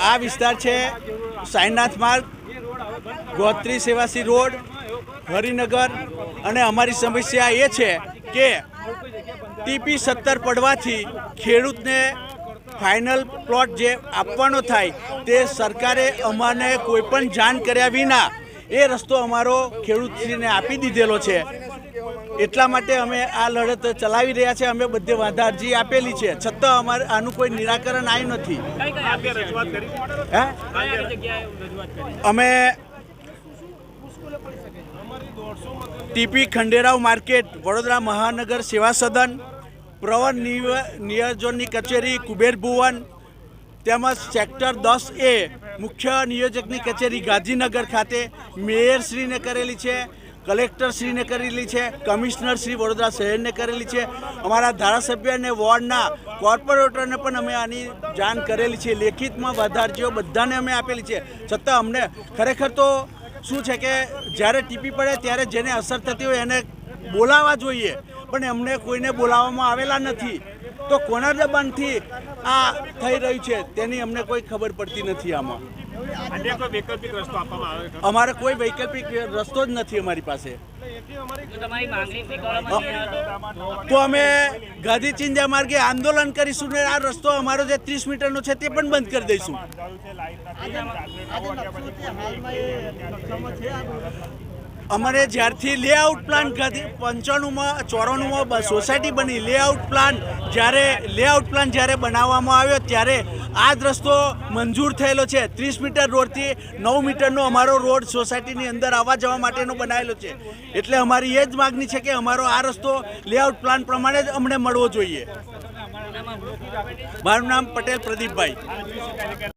આ વિસ્તાર છે સાઈનાથ માર્ગ, ગોત્રી સેવાસી રોડ, હરિનગર. અને અમારી સમસ્યા એ છે કે ટીપી સત્તર પડવાથી ખેડૂતને ફાઇનલ પ્લોટ જે આપવાનો થાય તે સરકારે અમાને કોઈપણ જાણ કર્યા વિના એ રસ્તો અમારો ખેડૂતશ્રીને આપી દીધેલો છે. એટલા માટે અમે આ લડત ચલાવી રહ્યા છે. અમે બધે વાંધા અરજી આપેલી છે. છતાં અમારે આનું કોઈ નિરાકરણ આવ્યું નથી. અમે ટીપી ખંડેરાવ માર્કેટ, વડોદરા મહાનગર સેવા સદન, પ્રવર નિયોજનની કચેરી, કુબેર ભુવન, તેમજ સેક્ટર દસ એ મુખ્ય નિયોજકની કચેરી ગાંધીનગર ખાતે મેયરશ્રીને કરેલી છે. કલેક્ટરશ્રીને કરેલી છે કમિશનર શ્રી વડોદરા શહેરને કરેલી છે. અમારા ધારાસભ્ય અને વોર્ડના કોર્પોરેટરને પણ અમે આની જાણ કરેલી છે. લેખિતમાં વધારજીઓ બધાને અમે આપેલી છે. છતાં અમને ખરેખર તો શું છે કે જ્યારે ટીપી પડે ત્યારે જેને અસર થતી હોય એને બોલાવવા જોઈએ. પણ એમને કોઈને બોલાવવામાં આવેલા નથી. તો કોના દબાણથી આ થઈ રહ્યું છે તેની અમને કોઈ ખબર પડતી નથી આમાં. અન્ય કોઈ વૈકલ્પિક રસ્તો આપવામાં આવે છે અમારે કોઈ વૈકલ્પિક રસ્તો જ નથી અમારી પાસે. તો અમે ગાંધી ચિંજા માર્ગે આંદોલન કરીશું ને આ રસ્તો અમારો જે ત્રીસ મીટરનો છે તે પણ બંધ કરી દઈશું. અમારે જ્યારથી લેઆઉટ પ્લાન ગાંધી પંચાણુંમાં ચોરાણુંમાં સોસાયટી બની લેઆઉટ પ્લાન જ્યારે લેઆઉટ પ્લાન જ્યારે બનાવવામાં આવ્યો ત્યારે આ રસ્તો મંજૂર થયેલો છે. ત્રીસ મીટર રોડથી નવ મીટરનો અમારો રોડ સોસાયટીની અંદર આવવા જવા માટેનો બનાવેલો છે. એટલે અમારી એ જ માગણી છે કે અમારો આ રસ્તો લેઆઉટ પ્લાન પ્રમાણે જ અમને મળવો જોઈએ. મારું નામ પટેલ પ્રદીપભાઈ.